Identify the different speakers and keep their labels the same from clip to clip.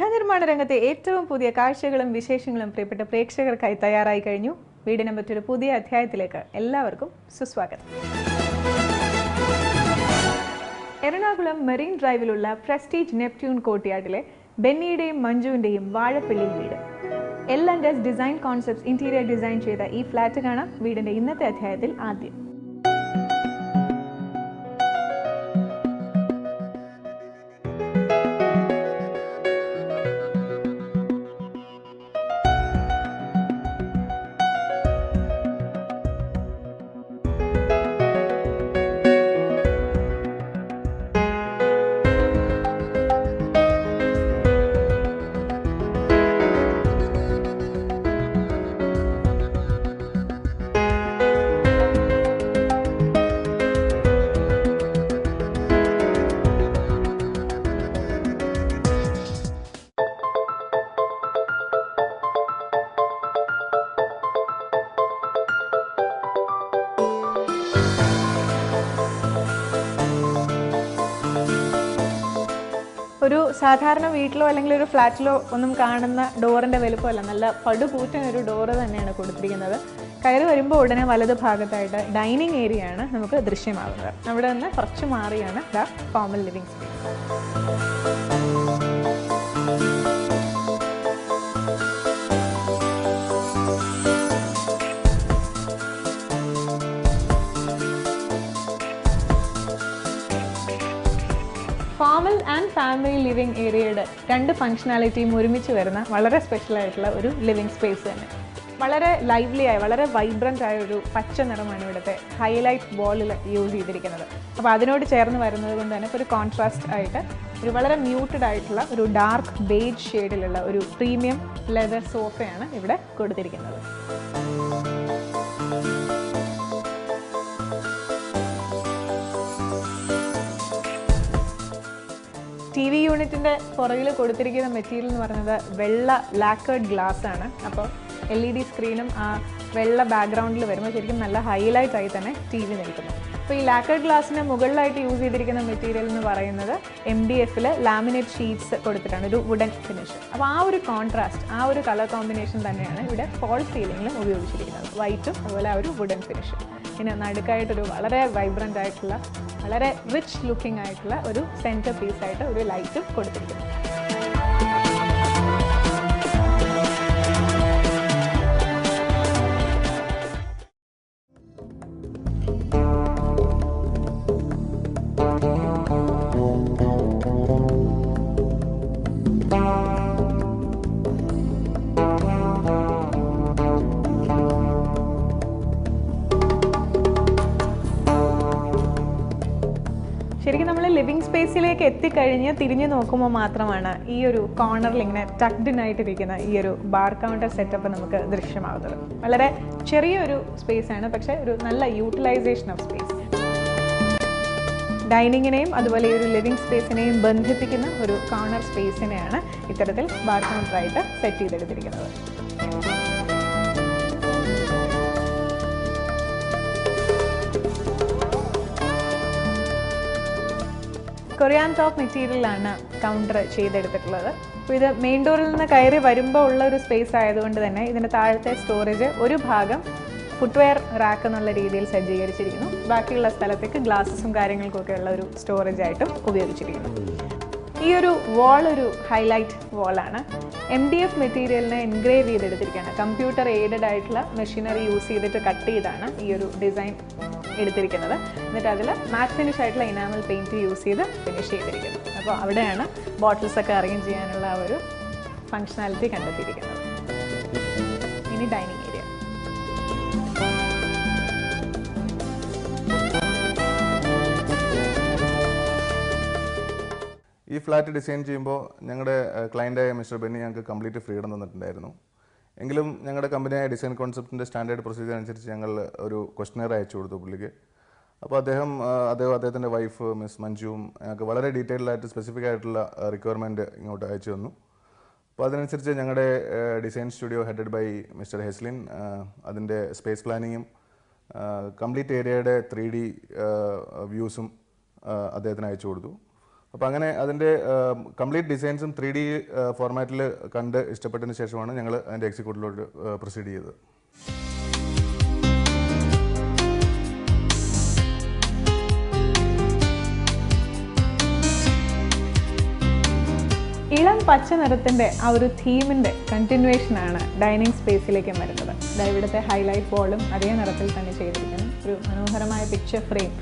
Speaker 1: ഗൃഹനിർമ്മാണ രംഗത്തെ ഏറ്റവും പുതിയ കാഴ്ചകളും വിശേഷങ്ങളും പ്രിയപ്പെട്ട പ്രേക്ഷകർക്കായി തയ്യാറായി കഴിഞ്ഞു. വീടിനെ പറ്റൊരു പുതിയ അധ്യായത്തിലേക്ക് എല്ലാവർക്കും സുസ്വാഗതം. എറണാകുളം മെറീൻ ഡ്രൈവിലുള്ള പ്രസ്റ്റീജ് നെപ്റ്റ്യൂൺ കോട്ടിയാട്ടിലെ ബെന്നിയുടെയും മഞ്ജുവിന്റെയും വാഴപ്പള്ളി വീട്. L and S design concepts interior design ചെയ്ത ഈ ഫ്ലാറ്റ് കാണാം വീടിന്റെ ഇന്നത്തെ അധ്യായത്തിൽ ആദ്യം. ഒരു സാധാരണ വീട്ടിലോ അല്ലെങ്കിൽ ഒരു ഫ്ലാറ്റിലോ ഒന്നും കാണുന്ന ഡോറിന്റെ വലുപ്പമല്ല. നല്ല പടുകൂറ്റൻ ഒരു ഡോറ് തന്നെയാണ് കൊടുത്തിരിക്കുന്നത്. കയറി വരുമ്പോൾ ഉടനെ വലത് ഭാഗത്തായിട്ട് ഡൈനിങ് ഏരിയ ആണ് നമുക്ക് ദൃശ്യമാകുന്നത് അവിടെ നിന്ന് കുറച്ച് മാറിയാണ് the common living space and family living ഏരിയയുടെ രണ്ട് ഫംഗ്ഷനാലിറ്റിയും ഒരുമിച്ച് വരുന്ന വളരെ സ്പെഷ്യൽ ആയിട്ടുള്ള ഒരു ലിവിംഗ് സ്പേസ് തന്നെ. വളരെ ലൈവ്ലി ആയ വളരെ വൈബ്രന്റ് ആയ ഒരു പച്ച നിറമാണ് ഇവിടുത്തെ ഹൈലൈറ്റ് ബോളിൽ യൂസ് ചെയ്തിരിക്കുന്നത്. അപ്പോൾ അതിനോട് ചേർന്ന് വരുന്നത് കൊണ്ട് തന്നെ ഒരു കോൺട്രാസ്റ്റ് ആയിട്ട് ഒരു വളരെ മ്യൂട്ടഡ് ആയിട്ടുള്ള ഒരു ഡാർക്ക് ബേജ് ഷെയ്ഡിലുള്ള ഒരു പ്രീമിയം ലെതർ സോഫയാണ് ഇവിടെ കൊടുത്തിരിക്കുന്നത്. ടി വി യൂണിറ്റിന്റെ പുറകിൽ കൊടുത്തിരിക്കുന്ന മെറ്റീരിയൽ എന്ന് പറയുന്നത് വെള്ള ലാക്കേർഡ് ഗ്ലാസ് ആണ്. അപ്പോൾ എൽ ഇ ഡി സ്ക്രീനും ആ വെള്ള ബാക്ക്ഗ്രൗണ്ടിൽ വരുമ്പോൾ ശരിക്കും നല്ല ഹൈലൈറ്റ് ആയി തന്നെ ടി വി നിൽക്കുന്നു. അപ്പോൾ ഈ ലാക്കേർഡ് ഗ്ലാസിന് മുകളിലായിട്ട് യൂസ് ചെയ്തിരിക്കുന്ന മെറ്റീരിയൽ എന്ന് പറയുന്നത് എം ഡി എഫിൽ ലാമിനേറ്റ് ഷീറ്റ്സ് കൊടുത്തിട്ടാണ് ഒരു വുഡൻ ഫിനിഷ് അപ്പോൾ ആ ഒരു കോൺട്രാസ്റ്റ് ആ ഒരു കളർ കോമ്പിനേഷൻ തന്നെയാണ് ഇവിടെ ഫോൾ സീലിംഗിലും ഉപയോഗിച്ചിരിക്കുന്നത്. വൈറ്റും അതുപോലെ ആ ഒരു വുഡൻ ഫിനിഷ് പിന്നെ നടുക്കായിട്ടൊരു വളരെ വൈബ്രന്റ് ആയിട്ടുള്ള വളരെ റിച്ച് ലുക്കിംഗ് ആയിട്ടുള്ള ഒരു സെന്റർ പീസായിട്ട് ഒരു ലൈറ്റും കൊടുത്തിരിക്കുന്നു. സ്പേസിലേക്ക് എത്തിക്കഴിഞ്ഞ് തിരിഞ്ഞു നോക്കുമ്പോൾ മാത്രമാണ് ഈ ഒരു കോർണറിൽ ഇങ്ങനെ ടക്ഡിനായിട്ടിരിക്കുന്ന ഈ ഒരു ബാർ കൗണ്ടർ സെറ്റപ്പ് നമുക്ക് ദൃശ്യമാവുന്നത് വളരെ ചെറിയൊരു സ്പേസ് ആണ് പക്ഷേ ഒരു നല്ല യൂട്ടിലൈസേഷൻ ഓഫ് സ്പേസ് ഡൈനിങ്ങിനെയും അതുപോലെ ഈ ഒരു ലിവിങ് സ്പേസിനെയും ബന്ധിപ്പിക്കുന്ന ഒരു കോർണർ സ്പേസിനെയാണ് ഇത്തരത്തിൽ ബാർ കൗണ്ടറായിട്ട് സെറ്റ് ചെയ്തെടുത്തിരിക്കുന്നത്. കൊറിയാൻ ടോപ്പ് മെറ്റീരിയലാണ് കൗണ്ടർ ചെയ്തെടുത്തിട്ടുള്ളത്. അപ്പോൾ ഇത് മെയിൻ ഡോറിൽ നിന്ന് കയറി വരുമ്പോൾ ഉള്ള ഒരു സ്പേസ് ആയതുകൊണ്ട് തന്നെ ഇതിന്റെ താഴത്തെ സ്റ്റോറേജ് ഒരു ഭാഗം ഫുട്വെയർ റാക്ക് എന്നുള്ള രീതിയിൽ സജ്ജീകരിച്ചിരിക്കുന്നു. ബാക്കിയുള്ള സ്ഥലത്തേക്ക് ഗ്ലാസസും കാര്യങ്ങൾക്കൊക്കെ ഉള്ള ഒരു സ്റ്റോറേജ് ആയിട്ടും ഉപയോഗിച്ചിരിക്കുന്നു. ഈ ഒരു വാൾ ഒരു ഹൈലൈറ്റ് വാളാണ് എം ഡി എഫ് മെറ്റീരിയലിനെ എൻഗ്രേവ് ചെയ്തെടുത്തിരിക്കുകയാണ്. കമ്പ്യൂട്ടർ എയ്ഡഡ് ആയിട്ടുള്ള മെഷീനറി യൂസ് ചെയ്തിട്ട് കട്ട് ചെയ്താണ് ഈ ഒരു ഡിസൈൻ എടുത്തിരിക്കുന്നത്. എന്നിട്ട് അതിൽ മാറ്റ് ഫിനിഷ് ആയിട്ടുള്ള ഇനാമൽ പെയിന്റ് യൂസ് ചെയ്ത് ഫിനിഷ് ചെയ്തിരിക്കുന്നത് അപ്പോൾ അവിടെയാണ് ബോട്ടിൽസ് ഒക്കെ അറേഞ്ച് ചെയ്യാനുള്ള ആ ഒരു ഫങ്ഷനാലിറ്റി കണ്ടെത്തിയിരിക്കുന്നത്. ഇനി ഡൈനിങ് ഏരിയ
Speaker 2: ഈ ഫ്ലാറ്റ് ഡിസൈൻ ചെയ്യുമ്പോൾ ഞങ്ങളുടെ ക്ലയന്റായ മിസ്റ്റർ ബെന്നി ഞങ്ങൾക്ക് കംപ്ലീറ്റ് ഫ്രീഡം തന്നിട്ടുണ്ടായിരുന്നു. എങ്കിലും ഞങ്ങളുടെ കമ്പനിയായ ഡിസൈൻ കോൺസെപ്റ്റിന്റെ സ്റ്റാൻഡേർഡ് പ്രൊസീജിയർ അനുസരിച്ച് ഞങ്ങൾ ഒരു ക്വസ്റ്റനെയർ അയച്ചു കൊടുത്തു പുള്ളിക്ക്. അപ്പോൾ അദ്ദേഹം അദ്ദേഹം അദ്ദേഹത്തിന്റെ വൈഫ് മിസ് മഞ്ജുവും ഞങ്ങൾക്ക് വളരെ ഡീറ്റെയിൽഡ് ആയിട്ട് സ്പെസിഫിക് ആയിട്ടുള്ള റിക്വയർമെന്റ് ഇങ്ങോട്ട് അയച്ചു തന്നു. അപ്പോൾ അതിനനുസരിച്ച് ഞങ്ങളുടെ design studio headed by mister Heslin അതിന്റെ സ്പേസ് പ്ലാനിങ്ങും കംപ്ലീറ്റ് ഏരിയയുടെ ത്രീ ഡി വ്യൂസും അദ്ദേഹത്തിന് അയച്ചു കൊടുത്തു. അപ്പോൾ അങ്ങനെ അതിന്റെ കംപ്ലീറ്റ് ഡിസൈൻസും ത്രീ ഡി ഫോർമാറ്റിൽ കണ്ട് ഇഷ്ടപ്പെട്ടതിന് ശേഷമാണ് ഞങ്ങൾ അതിന്റെ എക്സിക്യൂട്ടീവിലോട്ട് പ്രൊസീഡ് ചെയ്തത്.
Speaker 1: ഇളം പച്ച നിറത്തിന്റെ ആ ഒരു തീമിന്റെ കണ്ടിന്യൂഷനാണ് ആണ് ഡൈനിങ് സ്പേസിലേക്ക് വരുന്നത്. ഇവിടുത്തെ ഹൈലൈറ്റ് ബോളും അതേ നിറത്തിൽ തന്നെ ചെയ്തിരിക്കുന്നു. ഒരു മനോഹരമായ പിക്ചർ ഫ്രെയിം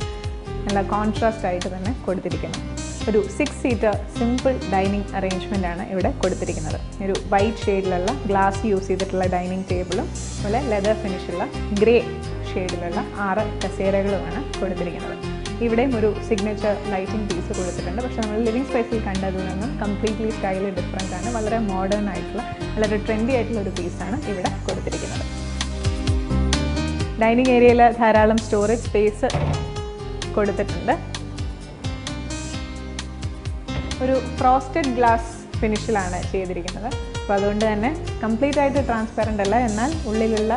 Speaker 1: നല്ല കോൺട്രാസ്റ്റ് ആയിട്ട് തന്നെ കൊടുത്തിരിക്കുന്നു. ഒരു six seater simple dining arrangement ആണ് ഇവിടെ കൊടുത്തിരിക്കുന്നത്. ഒരു വൈറ്റ് ഷെയ്ഡിലുള്ള ഗ്ലാസ് യൂസ് ചെയ്തിട്ടുള്ള ഡൈനിങ് ടേബിളും അതുപോലെ ലെതർ ഫിനിഷുള്ള ഗ്രേ ഷെയ്ഡിലുള്ള ആറ് കസേരകളുമാണ് കൊടുത്തിരിക്കുന്നത്. ഇവിടെയും ഒരു സിഗ്നേച്ചർ ലൈറ്റിംഗ് പീസ് കൊടുത്തിട്ടുണ്ട്. പക്ഷേ നമ്മൾ ലിവിങ് സ്പേസിൽ കണ്ടതിൽ നിന്നും കംപ്ലീറ്റ്ലി സ്റ്റൈൽ ഡിഫറെന്റ് ആണ്. വളരെ മോഡേൺ ആയിട്ടുള്ള വളരെ ട്രെൻഡി ആയിട്ടുള്ള ഒരു പീസാണ് ഇവിടെ കൊടുത്തിരിക്കുന്നത്. ഡൈനിങ് ഏരിയയിൽ ധാരാളം സ്റ്റോറേജ് സ്പേസ് കൊടുത്തിട്ടുണ്ട്. ഒരു ഫ്രോസ്റ്റഡ് ഗ്ലാസ് ഫിനിഷിലാണ് ചെയ്തിരിക്കുന്നത്. അപ്പോൾ അതുകൊണ്ട് തന്നെ കംപ്ലീറ്റ് ആയിട്ട് ട്രാൻസ്പെറന്റ് അല്ല. എന്നാൽ ഉള്ളിലുള്ള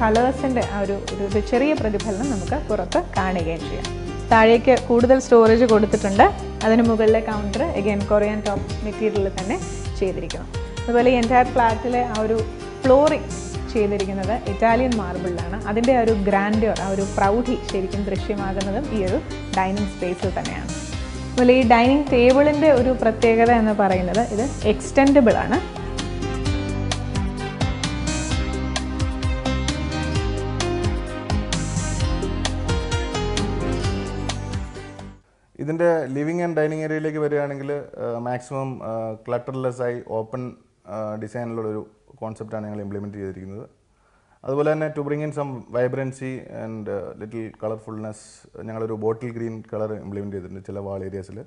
Speaker 1: കളേഴ്സിന്റെ ആ ഒരു ഒരു ചെറിയ പ്രതിഫലനം നമുക്ക് പുറത്ത് കാണുകയും ചെയ്യാം. താഴേക്ക് കൂടുതൽ സ്റ്റോറേജ് കൊടുത്തിട്ടുണ്ട്. അതിന് മുകളിലെ കൗണ്ടർ എഗെയിൻ കൊറിയൻ ടോപ്പ് മെറ്റീരിയലിൽ തന്നെ ചെയ്തിരിക്കണം. അതുപോലെ ഈ ഫ്ലാറ്റിലെ ആ ഒരു ഫ്ലോറിങ് ചെയ്തിരിക്കുന്നത് ഇറ്റാലിയൻ മാർബിളിലാണ് അതിന്റെ ആ ഒരു ഗ്രാൻഡ്യോർ ആ ഒരു പ്രൗഢി ശരിക്കും ദൃശ്യമാകുന്നതും ഈ ഒരു ഡൈനിങ് സ്പേസിൽ തന്നെയാണ്. അതുപോലെ ഈ ഡൈനിങ് ടേബിളിന്റെ ഒരു പ്രത്യേകത എന്ന് പറയുന്നത് ഇത് എക്സ്റ്റെൻഡബിൾ ആണ്.
Speaker 2: ഇതിന്റെ ലിവിങ് ആൻഡ് ഡൈനിങ് ഏരിയയിലേക്ക് വരികയാണെങ്കിൽ മാക്സിമം ക്ലട്ടർലെസ് ആയി ഓപ്പൺ ഡിസൈനിലുള്ളൊരു കോൺസെപ്റ്റാണ് ഞങ്ങൾ ഇംപ്ലിമെന്റ് ചെയ്തിരിക്കുന്നത്. അതുപോലെ തന്നെ to bring in some vibrancy and little colourfulness ഞങ്ങളൊരു ബോട്ടിൽ ഗ്രീൻ കളർ ഇംപ്ലിമെന്റ് ചെയ്തിട്ടുണ്ട് ചില വാൾ ഏരിയാസിൽ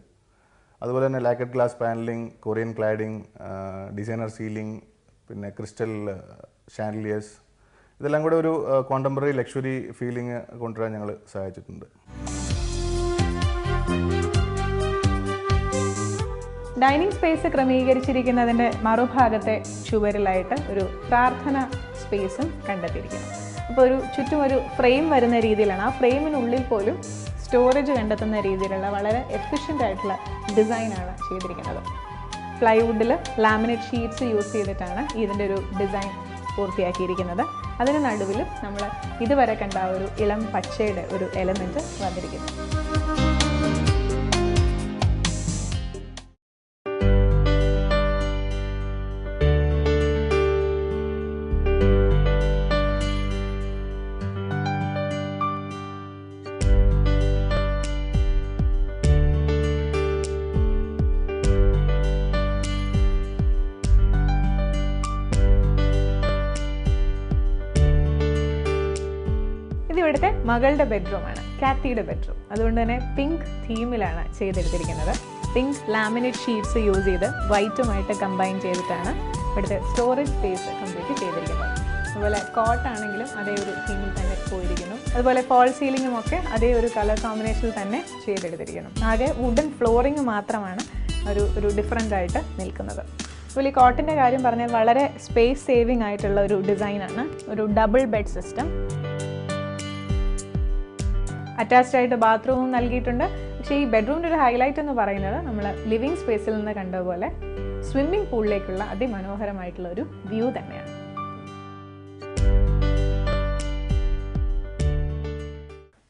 Speaker 2: അതുപോലെ തന്നെ lacquered glass panelling Corian cladding designer ceiling പിന്നെ ക്രിസ്റ്റൽ ഷാൻഡിലിയേഴ്സ് ഇതെല്ലാം കൂടെ ഒരു കോണ്ടംപററി ലക്ഷറി ഫീലിംഗ് കൊണ്ടുവരാൻ ഞങ്ങൾ സഹായിച്ചിട്ടുണ്ട്.
Speaker 1: ഡൈനിങ് സ്പേസ് ക്രമീകരിച്ചിരിക്കുന്നതിന്റെ മറുഭാഗത്തെ ചുവരിലായിട്ട് ഒരു പ്രാർത്ഥന സ്പേസും കണ്ടെത്തിയിരിക്കുന്നു അപ്പോൾ ഒരു ചുറ്റും ഒരു ഫ്രെയിം വരുന്ന രീതിയിലാണ്. ആ ഫ്രെയിമിനുള്ളിൽ പോലും സ്റ്റോറേജ് കണ്ടെത്തുന്ന രീതിയിലുള്ള വളരെ എഫിഷ്യന്റ് ആയിട്ടുള്ള ഡിസൈനാണ് ചെയ്തിരിക്കുന്നത്. പ്ലൈവുഡിൽ ലാമിനേറ്റ് ഷീറ്റ്സ് യൂസ് ചെയ്തിട്ടാണ് ഇതിന്റെ ഒരു ഡിസൈൻ പൂർത്തിയാക്കിയിരിക്കുന്നത്. അതിന് നടുവിൽ നമ്മൾ ഇതുവരെ കണ്ട ഒരു ഇളം പച്ചയുടെ ഒരു എലമെന്റ് വന്നിരിക്കുന്നു. മകളുടെ ബെഡ്റൂമാണ് കാത്തിയുടെ ബെഡ്റൂം. അതുകൊണ്ട് തന്നെ പിങ്ക് തീമിലാണ് ചെയ്തെടുത്തിരിക്കുന്നത്. പിങ്ക് ലാമിനേറ്റ് ഷീറ്റ്സ് യൂസ് ചെയ്ത് വൈറ്റുമായിട്ട് കമ്പൈൻ ചെയ്തിട്ടാണ് ഇവിടുത്തെ സ്റ്റോറേജ് സ്പേസ് കംപ്ലീറ്റ് ചെയ്തിരിക്കുന്നത്. അതുപോലെ കോട്ടാണെങ്കിലും അതേ ഒരു തീമിൽ തന്നെ പോയിരിക്കുന്നു. അതുപോലെ ഫോൾ സീലിംഗും ഒക്കെ അതേ ഒരു കളർ കോമ്പിനേഷനിൽ തന്നെ ചെയ്തെടുത്തിരിക്കുന്നു. ആകെ വുഡൻ ഫ്ലോറിങ് മാത്രമാണ് ഒരു ഒരു ഡിഫറന്റ് ആയിട്ട് നിൽക്കുന്നത്. അതുപോലെ ഈ കോട്ടിന്റെ കാര്യം പറഞ്ഞാൽ വളരെ സ്പേസ് സേവിങ് ആയിട്ടുള്ള ഒരു ഡിസൈനാണ് ഒരു ഡബിൾ ബെഡ് സിസ്റ്റം അറ്റാച്ച്ഡ് ആയിട്ട് ബാത്റൂമും നൽകിയിട്ടുണ്ട്. പക്ഷേ ഈ ബെഡ്റൂമിന്റെ ഒരു ഹൈലൈറ്റ് എന്ന് പറയുന്നത് നമ്മൾ ലിവിങ് സ്പേസിൽ നിന്ന് കണ്ടതുപോലെ പോലെ സ്വിമ്മിംഗ് പൂളിലേക്കുള്ള അതിമനോഹരമായിട്ടുള്ള ഒരു വ്യൂ തന്നെയാണ്.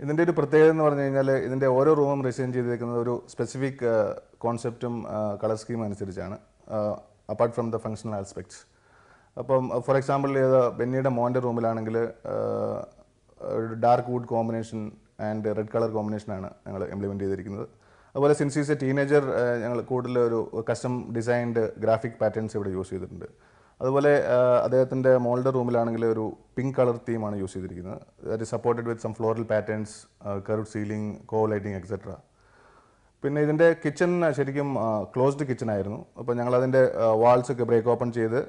Speaker 2: ഇതിന്റെ ഒരു പ്രത്യേകത എന്ന് പറഞ്ഞു കഴിഞ്ഞാൽ ഇതിന്റെ ഓരോ റൂമും റിസൈൻ ചെയ്തിരിക്കുന്നത് ഒരു സ്പെസിഫിക് കോൺസെപ്റ്റും കളർ സ്കീം അനുസരിച്ചാണ്. Apart from the functional aspects അപ്പം ഫോർ എക്സാമ്പിൾ ബെന്നിയുടെ മോന്റെ റൂമിലാണെങ്കിൽ dark wood combination and red colour കോമ്പിനേഷനാണ് ഞങ്ങൾ ഇംപ്ലിമെന്റ് ചെയ്തിരിക്കുന്നത്. അതുപോലെ സിൻസ് ഈസ് എ ടീനേജർ ഞങ്ങൾ കൂടുതൽ ഒരു കസ്റ്റം ഡിസൈൻഡ് ഗ്രാഫിക് പാറ്റേൺസ് ഇവിടെ യൂസ് ചെയ്തിട്ടുണ്ട്. അതുപോലെ അദ്ദേഹത്തിന്റെ മോളുടെ റൂമിലാണെങ്കിൽ ഒരു പിങ്ക് കളർ തീമാണ് യൂസ് ചെയ്തിരിക്കുന്നത്. That is supported with some floral patterns curve ceiling cove lighting etcetera പിന്നെ ഇതിന്റെ കിച്ചൺ ശരിക്കും ക്ലോസ്ഡ് കിച്ചൺ ആയിരുന്നു. അപ്പോൾ ഞങ്ങൾ അതിന്റെ വാൾസ് ഒക്കെ ബ്രേക്ക് ഓപ്പൺ ചെയ്ത്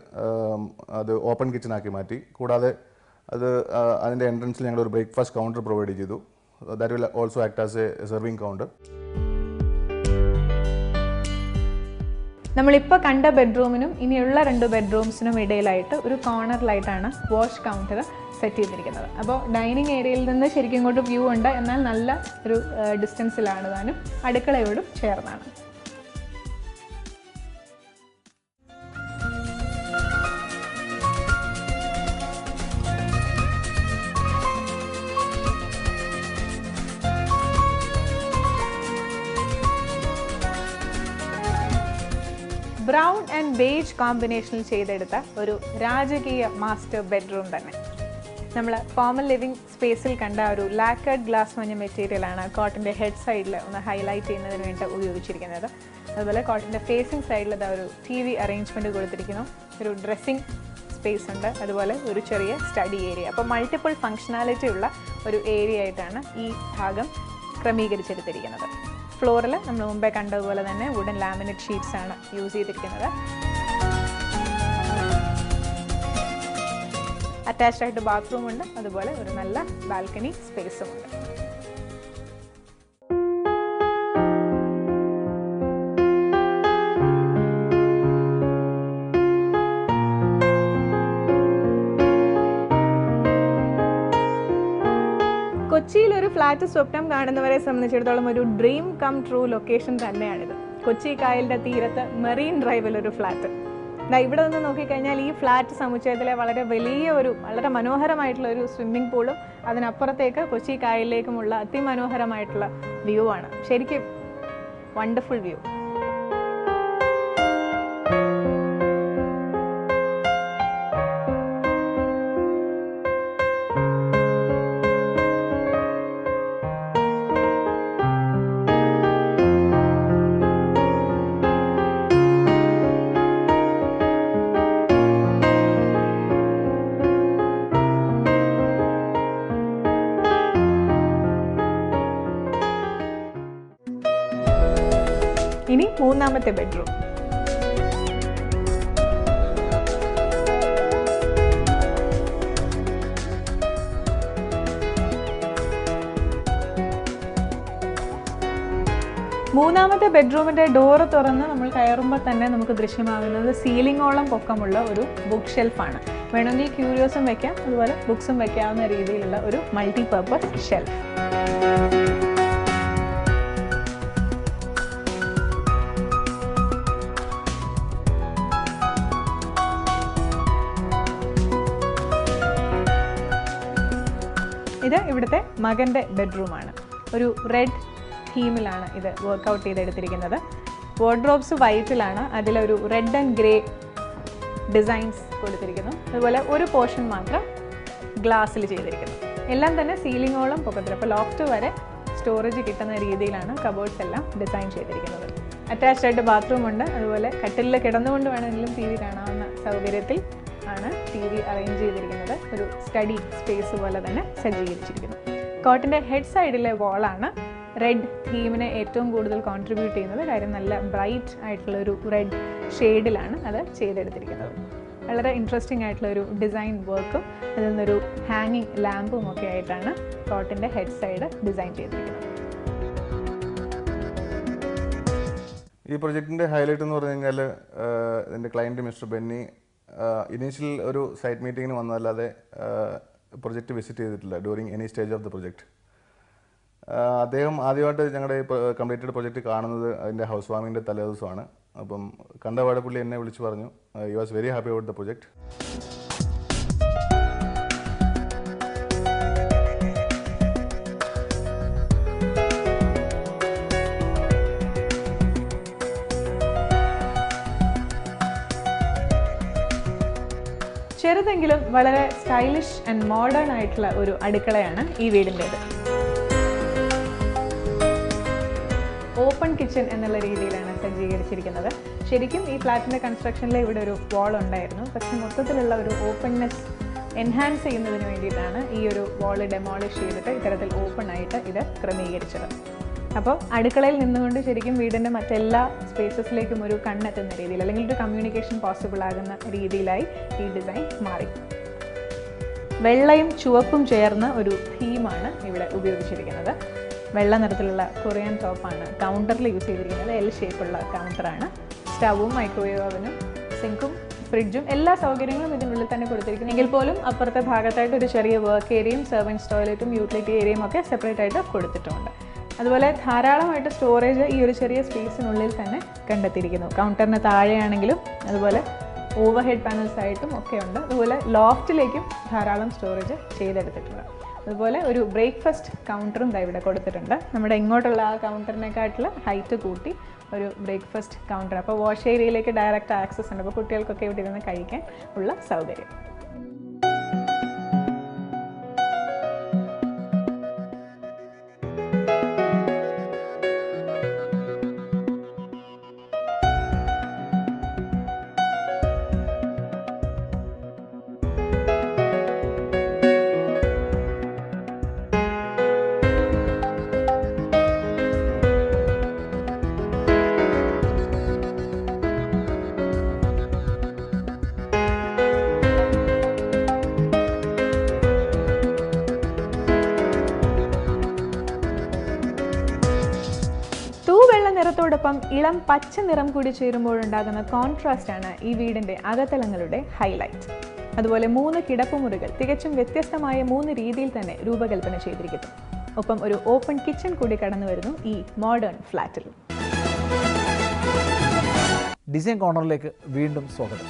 Speaker 2: അത് ഓപ്പൺ കിച്ചൺ ആക്കി മാറ്റി. കൂടാതെ അത് അതിന്റെ എൻട്രൻസിൽ ഞങ്ങൾ ഒരു ബ്രേക്ക്ഫാസ്റ്റ് കൗണ്ടർ പ്രൊവൈഡ് ചെയ്തു. That will also act as a serving counter.
Speaker 1: നമ്മളിപ്പോൾ കണ്ട ബെഡ്റൂമിനും ഇനിയുള്ള രണ്ട് ബെഡ്റൂംസിനും ഇടയിലായിട്ട് ഒരു കോർണറിലായിട്ടാണ് വാഷ് കൗണ്ടർ സെറ്റ് ചെയ്തിരിക്കുന്നത്. അപ്പോൾ ഡൈനിങ് ഏരിയയിൽ നിന്ന് ശരിക്കും ഇങ്ങോട്ട് വ്യൂ ഉണ്ട്. എന്നാൽ നല്ല ഒരു ഡിസ്റ്റൻസിലാണ് താനും. അടുക്കളയോടും ചേർന്നാണ്. ബേജ് കോമ്പിനേഷനിൽ ചെയ്തെടുത്ത ഒരു രാജകീയ മാസ്റ്റർ ബെഡ്റൂം തന്നെ. നമ്മൾ ഫോമൽ ലിവിംഗ് സ്പേസിൽ കണ്ട ഒരു ലാക്കഡ് ഗ്ലാസ് മഞ്ഞ മെറ്റീരിയലാണ് കോട്ടന്റെ ഹെഡ് സൈഡിൽ ഒന്ന് ഹൈലൈറ്റ് ചെയ്യുന്നതിന് വേണ്ടി ഉപയോഗിച്ചിരിക്കുന്നത്. അതുപോലെ കോട്ടന്റെ ഫേസിംഗ് സൈഡിൽ ഇതാ ഒരു ടി വി അറേഞ്ച്മെന്റ് കൊടുത്തിരിക്കുന്നു. ഒരു ഡ്രസ്സിംഗ് സ്പേസ് ഉണ്ട്. അതുപോലെ ഒരു ചെറിയ സ്റ്റഡി ഏരിയ അപ്പോൾ മൾട്ടിപ്പിൾ ഫങ്ഷനാലിറ്റി ഉള്ള ഒരു ഏരിയ ആയിട്ടാണ് ഈ ഭാഗം ക്രമീകരിച്ചെടുത്തിരിക്കുന്നത്. ഫ്ലോറിൽ നമ്മൾ മുമ്പേ കണ്ടതുപോലെ തന്നെ വുഡൻ ലാമിനേറ്റ് ഷീറ്റ്സ് ആണ് യൂസ് ചെയ്തിരിക്കുന്നത്. അറ്റാച്ച്ഡ് ആയിട്ട് ബാത്റൂം ഉണ്ട്. അതുപോലെ ഒരു നല്ല ബാൽക്കണി സ്പേസും ഉണ്ട്. കൊച്ചിയിൽ ഒരു ഫ്ലാറ്റ് സ്വപ്നം കാണുന്നവരെ സംബന്ധിച്ചിടത്തോളം ഒരു ഡ്രീം കം ട്രൂ ലൊക്കേഷൻ തന്നെയാണിത്. കൊച്ചി കായലിന്റെ തീരത്ത് മെറീൻ ഡ്രൈവിൽ ഒരു ഫ്ലാറ്റ് ഇവിടെ നിന്ന് നോക്കിക്കഴിഞ്ഞാൽ ഈ ഫ്ലാറ്റ് സമുച്ചയത്തിലെ വളരെ വലിയ ഒരു വളരെ മനോഹരമായിട്ടുള്ള ഒരു സ്വിമ്മിംഗ് പൂളും അതിനപ്പുറത്തേക്ക് കൊച്ചി കായലിലേക്കുമുള്ള അതിമനോഹരമായിട്ടുള്ള വ്യൂ ആണ്. ശരിക്കും വണ്ടർഫുൾ വ്യൂ മൂന്നാമത്തെ ബെഡ്റൂം. മൂന്നാമത്തെ ബെഡ്റൂമിന്റെ ഡോറ് തുറന്ന് നമ്മൾ കയറുമ്പോൾ തന്നെ നമുക്ക് ദൃശ്യമാകുന്നത് സീലിങ്ങോളം പൊക്കമുള്ള ഒരു ബുക്ക് ഷെൽഫാണ്. വേണമെങ്കിൽ ക്യൂരിയോസും വയ്ക്കാം അതുപോലെ ബുക്സും വയ്ക്കാവുന്ന രീതിയിലുള്ള ഒരു മൾട്ടി പർപ്പസ് ഷെൽഫ്. ഇത് ഇവിടുത്തെ മകന്റെ ബെഡ്റൂമാണ്. ഒരു റെഡ് തീമിലാണ് ഇത് വർക്കൗട്ട് ചെയ്തെടുത്തിരിക്കുന്നത്. വാർഡ്രോബ്സ് വൈറ്റിലാണ് അതിലൊരു റെഡ് ആൻഡ് ഗ്രേ ഡിസൈൻസ് കൊടുത്തിരിക്കുന്നു. അതുപോലെ ഒരു പോർഷൻ മാത്രം ഗ്ലാസ്സിൽ ചെയ്തിരിക്കുന്നു. എല്ലാം തന്നെ സീലിങ്ങോളം പൊക്കത്തിൽ അപ്പോൾ ലോഫ്റ്റ് വരെ സ്റ്റോറേജ് കിട്ടുന്ന രീതിയിലാണ് കബോർഡ്സ് എല്ലാം ഡിസൈൻ ചെയ്തിരിക്കുന്നത്. അറ്റാച്ച്ഡ് ബാത്റൂം ഉണ്ട്. അതുപോലെ കട്ടിലിൽ കിടന്നുകൊണ്ട് വേണമെങ്കിലും ടി വി കാണാവുന്ന സൗകര്യത്തിൽ ആണ് ടി വി അറേഞ്ച് ചെയ്തിരിക്കുന്നത്. ഒരു സ്റ്റഡി സ്പേസ് പോലെ തന്നെ സജ്ജീകരിച്ചിരിക്കുന്നു. കോട്ടിന്റെ ഹെഡ് സൈഡിലെ വാളാണ് റെഡ് തീമിനെ ഏറ്റവും കൂടുതൽ കോൺട്രിബ്യൂട്ട് ചെയ്യുന്നത്. കാര്യം നല്ല ബ്രൈറ്റ് ആയിട്ടുള്ള ഒരു റെഡ് ഷെയ്ഡിലാണ് അത് ചെയ്തെടുത്തിരിക്കുന്നത്. വളരെ ഇൻട്രസ്റ്റിംഗ് ആയിട്ടുള്ള ഒരു ഡിസൈൻ വർക്കും അതിൽ നിന്നൊരു ഹാങ്ങിങ് ലാമ്പും ഒക്കെ ആയിട്ടാണ് കോട്ടിന്റെ ഹെഡ് സൈഡ് ഡിസൈൻ ചെയ്തിരിക്കുന്നത്.
Speaker 2: ഈ പ്രൊജക്റ്റിന്റെ ഹൈലൈറ്റ് എന്ന് പറഞ്ഞു കഴിഞ്ഞാൽ എന്റെ ക്ലയന്റ് മിസ്റ്റർ ബെന്നി ഇനീഷ്യൽ ഒരു സൈറ്റ് മീറ്റിങ്ങിന് വന്നതല്ലാതെ പ്രൊജക്റ്റ് വിസിറ്റ് ചെയ്തിട്ടില്ല during any stage of the project അദ്ദേഹം ആദ്യമായിട്ട് ഞങ്ങളുടെ കംപ്ലീറ്റഡ് പ്രൊജക്റ്റ് കാണുന്നത് അതിന്റെ ഹൗസ് വാമിങ്ങിന്റെ തലേദിവസമാണ്. അപ്പം കണ്ടപാടെ പുള്ളി എന്നെ വിളിച്ച് പറഞ്ഞു you was very happy about the project
Speaker 1: ചെറുതെങ്കിലും വളരെ സ്റ്റൈലിഷ് ആൻഡ് മോഡേൺ ആയിട്ടുള്ള ഒരു അടുക്കളയാണ് ഈ വീടിന്റേത്. ഓപ്പൺ കിച്ചൺ എന്നുള്ള രീതിയിലാണ് സജ്ജീകരിച്ചിരിക്കുന്നത്. ശരിക്കും ഈ ഫ്ലാറ്റിന്റെ കൺസ്ട്രക്ഷനിൽ ഇവിടെ ഒരു വാൾ ഉണ്ടായിരുന്നു. പക്ഷെ മൊത്തത്തിലുള്ള ഒരു ഓപ്പൺനെസ് എൻഹാൻസ് ചെയ്യുന്നതിന് വേണ്ടിയിട്ടാണ് ഈ ഒരു വാൾ ഡെമോളിഷ് ചെയ്തിട്ട് ഇത്തരത്തിൽ ഓപ്പൺ ആയിട്ട് ഇത് ക്രമീകരിച്ചത്. അപ്പോൾ അടുക്കളയിൽ നിന്നുകൊണ്ട് ശരിക്കും വീടിന്റെ മറ്റെല്ലാ സ്പേസസിലേക്കും ഒരു കണ്ണെത്തുന്ന രീതിയിൽ അല്ലെങ്കിൽ ഒരു കമ്മ്യൂണിക്കേഷൻ പോസിബിൾ ആകുന്ന രീതിയിലായി ഈ ഡിസൈൻ മാറി. വെള്ളയും ചുവപ്പും ചേർന്ന ഒരു തീമാണ് ഇവിടെ ഉപയോഗിച്ചിരിക്കുന്നത്. വെള്ള നിറത്തിലുള്ള കൊറിയൻ ടോപ്പാണ് കൗണ്ടറിൽ യൂസ് ചെയ്തിരിക്കുന്നത്. എൽ ഷേപ്പുള്ള കൗണ്ടറാണ് സ്റ്റവും മൈക്രോവേവ് അവനും സിങ്കും ഫ്രിഡ്ജും എല്ലാ സൗകര്യങ്ങളും ഇതിനുള്ളിൽ തന്നെ കൊടുത്തിരിക്കുന്നു. എങ്കിൽ പോലും അപ്പുറത്തെ ഭാഗത്തായിട്ട് ഒരു ചെറിയ വർക്ക് ഏരിയയും സെർവൻസ് ടോയ്ലറ്റും യൂട്ടിലിറ്റി ഏരിയയും ഒക്കെ സെപ്പറേറ്റ് ആയിട്ട് കൊടുത്തിട്ടുണ്ട്. അതുപോലെ ധാരാളമായിട്ട് സ്റ്റോറേജ് ഈ ഒരു ചെറിയ സ്പേസിനുള്ളിൽ തന്നെ കണ്ടെത്തിയിരിക്കുന്നു. കൗണ്ടറിന് താഴെയാണെങ്കിലും അതുപോലെ ഓവർ ഹെഡ് പാനൽസ് ആയിട്ടും ഒക്കെ ഉണ്ട്. അതുപോലെ ലോഫ്റ്റിലേക്കും ധാരാളം സ്റ്റോറേജ് ചെയ്തെടുത്തിട്ടുണ്ട്. അതുപോലെ ഒരു ബ്രേക്ക്ഫാസ്റ്റ് കൗണ്ടറും ദാ ഇവിടെ കൊടുത്തിട്ടുണ്ട്. നമ്മുടെ ഇങ്ങോട്ടുള്ള ആ കൗണ്ടറിനെക്കാട്ടിൽ ഹൈറ്റ് കൂട്ടി ഒരു ബ്രേക്ക്ഫാസ്റ്റ് കൗണ്ടർ അപ്പോൾ വാഷ് ഏരിയയിലേക്ക് ഡയറക്റ്റ് ആക്സസ് ഉണ്ട്. അപ്പോൾ കുട്ടികൾക്കൊക്കെ ഇവിടെ ഇരുന്ന് കഴിക്കാൻ ഉള്ള സൗകര്യം. നിറത്തോടൊപ്പം ഇളം പച്ച നിറം കൂടി ചേരുമ്പോഴുണ്ടാകുന്ന കോൺട്രാസ്റ്റ് ആണ് ഈ വീടിന്റെ അകത്തലങ്ങളുടെ ഹൈലൈറ്റ് അതുപോലെ മൂന്ന് കിടപ്പുമുറികൾ തികച്ചും വ്യത്യസ്തമായ മൂന്ന് രീതിയിൽ തന്നെ രൂപകൽപ്പന ചെയ്തിരിക്കുന്നു. ഒപ്പം ഒരു ഓപ്പൺ കിച്ചൺ കൂടി കടന്നു വരുന്നു ഈ മോഡേൺ ഫ്ലാറ്റിൽ
Speaker 3: ഡിസൈൻ കോർണറിലേക്ക് വീണ്ടും സ്വാഗതം.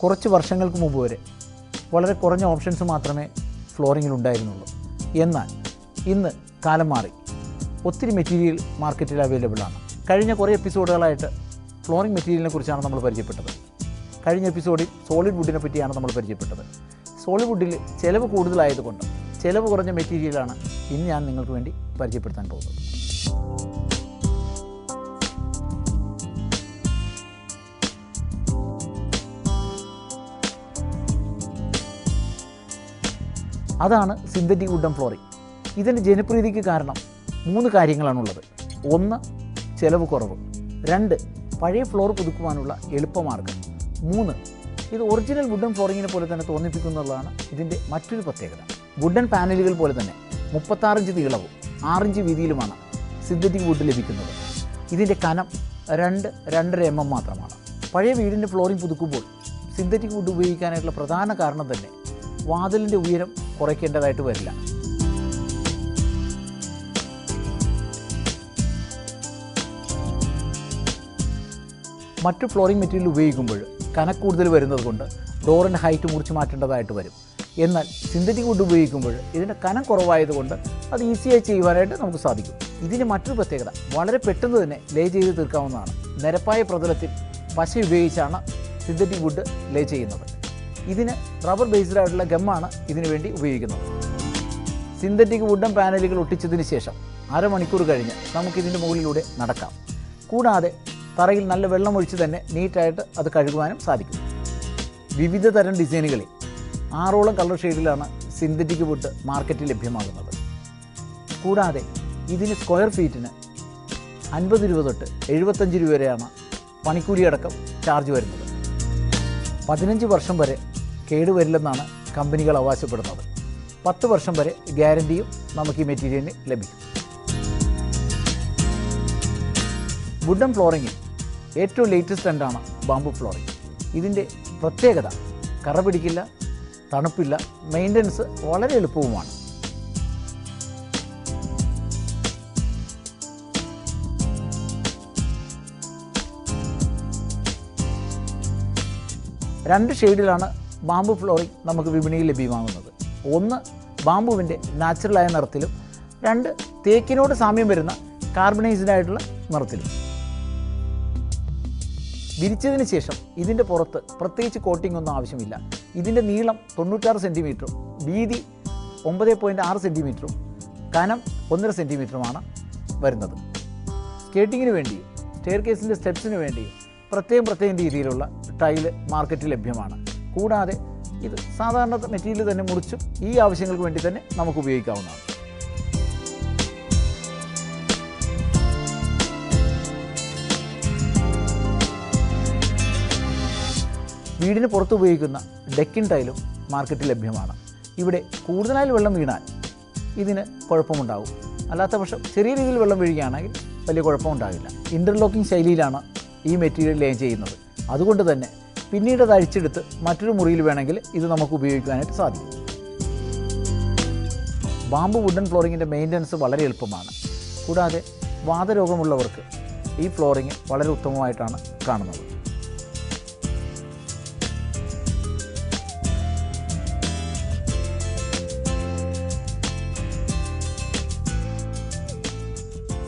Speaker 3: കുറച്ച് വർഷങ്ങൾക്ക് മുമ്പ് വരെ വളരെ കുറഞ്ഞ ഓപ്ഷൻസ് മാത്രമേ ഫ്ലോറിങ്ങിൽ ഉണ്ടായിരുന്നുള്ളൂ. എന്നാൽ ഇന്ന് കാലം മാറി. ഒത്തിരി മെറ്റീരിയൽ മാർക്കറ്റിൽ അവൈലബിൾ ആണ്. കഴിഞ്ഞ കുറേ എപ്പിസോഡുകളായിട്ട് ഫ്ലോറിംഗ് മെറ്റീരിയലിനെ കുറിച്ചാണ് നമ്മൾ പരിചയപ്പെട്ടത്. കഴിഞ്ഞ എപ്പിസോഡിൽ സോളിഡ് വുഡിനെ പറ്റിയാണ് നമ്മൾ പരിചയപ്പെട്ടത്. സോളിഡ് വുഡിൽ ചിലവ് കൂടുതലായതുകൊണ്ട് ചിലവ് കുറഞ്ഞ മെറ്റീരിയലാണ് ഇന്ന് ഞാൻ നിങ്ങൾക്ക് വേണ്ടി പരിചയപ്പെടുത്താൻ പോകുന്നത്. അതാണ് സിന്തറ്റിക് വുഡൻ ഫ്ലോറിംഗ് ഇതിന്റെ ജനപ്രീതിക്ക് കാരണം മൂന്ന് കാര്യങ്ങളാണുള്ളത്. ഒന്ന് ചിലവ് കുറവ്. രണ്ട് പഴയ ഫ്ലോർ പുതുക്കുവാനുള്ള എളുപ്പമാർഗം. മൂന്ന് ഇത് ഒറിജിനൽ വുഡൻ ഫ്ലോറിങ്ങിനെ പോലെ തന്നെ തോന്നിപ്പിക്കുന്നുള്ളതാണ് ഇതിന്റെ മറ്റൊരു പ്രത്യേകത. വുഡൻ പാനലുകൾ പോലെ തന്നെ മുപ്പത്താറിഞ്ച് നീളവും ആറിഞ്ച് വീതിയിലുമാണ് സിന്തറ്റിക് വുഡ് ലഭിക്കുന്നത്. ഇതിന്റെ കനം രണ്ട് രണ്ടര എം എം മാത്രമാണ്. പഴയ വീടിന്റെ ഫ്ലോറിംഗ് പുതുക്കുമ്പോൾ സിന്തറ്റിക് വുഡ് ഉപയോഗിക്കാനായിട്ടുള്ള പ്രധാന കാരണം തന്നെ വാതിലിന്റെ ഉയരം കുറയ്ക്കേണ്ടതായിട്ട് വരില്ല. മറ്റു ഫ്ലോറിംഗ് മെറ്റീരിയൽ ഉപയോഗിക്കുമ്പോൾ കനക്കൂടുതൽ വരുന്നത് കൊണ്ട് ഡോറിന്റെ ഹൈറ്റ് മുറിച്ച് മാറ്റേണ്ടതായിട്ട് വരും. എന്നാൽ സിന്തറ്റിക് വുഡ് ഉപയോഗിക്കുമ്പോൾ ഇതിന്റെ കനം കുറവായതുകൊണ്ട് അത് ഈസിയായി ചെയ്യുവാനായിട്ട് നമുക്ക് സാധിക്കും. ഇതിന് മറ്റൊരു പ്രത്യേകത വളരെ പെട്ടെന്ന് തന്നെ ലേ ചെയ്ത് തീർക്കാവുന്നതാണ്. നിരപ്പായ പ്രതലത്തിൽ പശ ഉപയോഗിച്ചാണ് സിന്തറ്റിക് വുഡ് ലേ ചെയ്യുന്നത്. ഇതിന് റബ്ബർ ബേസ്ഡ് ആയിട്ടുള്ള ഗമ്മാണ് ഇതിനു വേണ്ടി ഉപയോഗിക്കുന്നത്. സിന്തറ്റിക് വുഡൻ പാനലുകൾ ഒട്ടിച്ചതിന് ശേഷം അരമണിക്കൂർ കഴിഞ്ഞ് നമുക്കിതിന്റെ മുകളിലൂടെ നടക്കാം. കൂടാതെ തറയിൽ നല്ല വെള്ളം ഒഴിച്ച് തന്നെ നീറ്റായിട്ട് അത് കഴുകുവാനും സാധിക്കും. വിവിധ തരം ഡിസൈനുകളിൽ ആറോളം കളർ ഷെയ്ഡിലാണ് സിന്തറ്റിക് വുഡ് മാർക്കറ്റിൽ ലഭ്യമാകുന്നത്. കൂടാതെ ഇതിന് സ്ക്വയർ ഫീറ്റിന് അൻപത് രൂപ തൊട്ട് എഴുപത്തഞ്ച് രൂപ വരെയാണ് പണിക്കൂലി അടക്കം ചാർജ് വരുന്നത്. പതിനഞ്ച് വർഷം വരെ കേടുവരില്ലെന്നാണ് കമ്പനികൾ അവകാശപ്പെടുന്നത്. പത്ത് വർഷം വരെ ഗ്യാരണ്ടിയും നമുക്ക് ഈ മെറ്റീരിയലിന് ലഭിക്കും. വുഡൻ ഫ്ലോറിങ്ങിൽ ഏറ്റവും ലേറ്റസ്റ്റ് ട്രെൻഡാണ് ബാംബു ഫ്ലോറിംഗ് ഇതിന്റെ പ്രത്യേകത കറ പിടിക്കില്ല തണുപ്പില്ല മെയിന്റനൻസ് വളരെ എളുപ്പവുമാണ്. രണ്ട് ഷെയ്ഡിലാണ് ബാംബു ഫ്ലോറിംഗ് നമുക്ക് വിപണിയിൽ ലഭ്യമാകുന്നത്. ഒന്ന് ബാംബുവിന്റെ നാച്ചുറലായ നിറത്തിലും രണ്ട് തേക്കിനോട് സാമ്യം വരുന്ന കാർബണൈസ്ഡ് ആയിട്ടുള്ള നിറത്തിലും. വിരിച്ചതിന് ശേഷം ഇതിന്റെ പുറത്ത് പ്രത്യേകിച്ച് കോട്ടിംഗ് ഒന്നും ആവശ്യമില്ല. ഇതിന്റെ നീളം തൊണ്ണൂറ്റാറ് സെന്റിമീറ്ററും വീതി ഒമ്പത് പോയിന്റ് ആറ് സെന്റിമീറ്ററും കനം ഒന്നര സെന്റിമീറ്ററുമാണ് വരുന്നത്. സ്കേട്ടിങ്ങിന് വേണ്ടിയും സ്റ്റെയർ കേസിന്റെ സ്റ്റെപ്സിന് വേണ്ടിയും പ്രത്യേകം പ്രത്യേകം രീതിയിലുള്ള ടൈൽ മാർക്കറ്റിൽ ലഭ്യമാണ്. കൂടാതെ ഇത് സാധാരണ മെറ്റീരിയൽ തന്നെ മുറിച്ചും ഈ ആവശ്യങ്ങൾക്ക് വേണ്ടി തന്നെ നമുക്ക് ഉപയോഗിക്കാവുന്നതാണ്. വീടിന് പുറത്ത് ഉപയോഗിക്കുന്ന ഡെക്കിൻ ടൈലും മാർക്കറ്റിൽ ലഭ്യമാണ്. ഇവിടെ കൂടുതലായി വെള്ളം വീണാൽ ഇതിന് കുഴപ്പമുണ്ടാകും അല്ലാത്ത പക്ഷം ചെറിയ രീതിയിൽ വെള്ളം വീഴുകയാണെങ്കിൽ വലിയ കുഴപ്പമുണ്ടാകില്ല. ഇന്റർലോക്കിംഗ് ശൈലിയിലാണ് ഈ മെറ്റീരിയൽ ലേ ചെയ്യുന്നത്. അതുകൊണ്ട് തന്നെ പിന്നീട് അത് അഴിച്ചെടുത്ത് മറ്റൊരു മുറിയിൽ വേണമെങ്കിൽ ഇത് നമുക്ക് ഉപയോഗിക്കാനായിട്ട് സാധിക്കും. ബാമ്പു വുഡൻ ഫ്ലോറിങ്ങിന്റെ മെയിന്റനൻസ് വളരെ എളുപ്പമാണ്. കൂടാതെ വാതരോഗമുള്ളവർക്ക് ഈ ഫ്ലോറിങ് വളരെ ഉത്തമമായിട്ടാണ് കാണുന്നത്.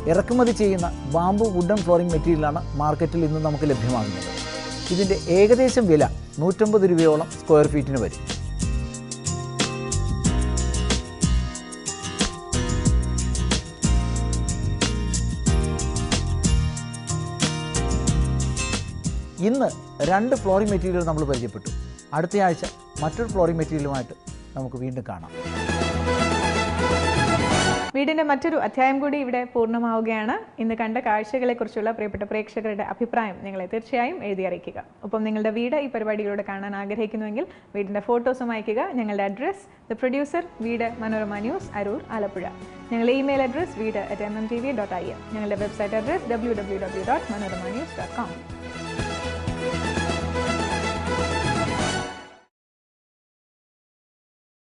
Speaker 3: ഇറക്കുമതി ചെയ്യുന്ന ബാംബു വുഡൻ ഫ്ലോറിംഗ് മെറ്റീരിയലാണ് മാർക്കറ്റിൽ ഇന്ന് നമുക്ക് ലഭ്യമാകുന്നത്. ഇതിന്റെ ഏകദേശം വില നൂറ്റമ്പത് രൂപയോളം സ്ക്വയർ ഫീറ്റിന് വരും. ഇന്ന് രണ്ട് ഫ്ലോറിംഗ് മെറ്റീരിയൽ നമ്മൾ പരിചയപ്പെട്ടു. അടുത്ത ആഴ്ച മറ്റൊരു ഫ്ലോറിംഗ് മെറ്റീരിയലുമായിട്ട് നമുക്ക് വീണ്ടും കാണാം.
Speaker 1: വീടിന്റെ മറ്റൊരു അധ്യായം കൂടി ഇവിടെ പൂർണമാവുകയാണ്. ഇന്ന് കണ്ട കാഴ്ചകളെക്കുറിച്ചുള്ള പ്രിയപ്പെട്ട പ്രേക്ഷകരുടെ അഭിപ്രായം നിങ്ങളെ തീർച്ചയായും എഴുതി അറിയിക്കുക. ഒപ്പം നിങ്ങളുടെ വീട് ഈ പരിപാടിയിലൂടെ കാണാൻ ആഗ്രഹിക്കുന്നുവെങ്കിൽ വീടിന്റെ ഫോട്ടോസും അയക്കുക ഞങ്ങളുടെ അഡ്രസ് ദ പ്രൊഡ്യൂസർ വീട് മനോരമ ന്യൂസ് അരൂർ ആലപ്പുഴ. ഞങ്ങളുടെ email address Veedu at M M T V dot I M ഞങ്ങളുടെ website address W W W dot Manorama news dot com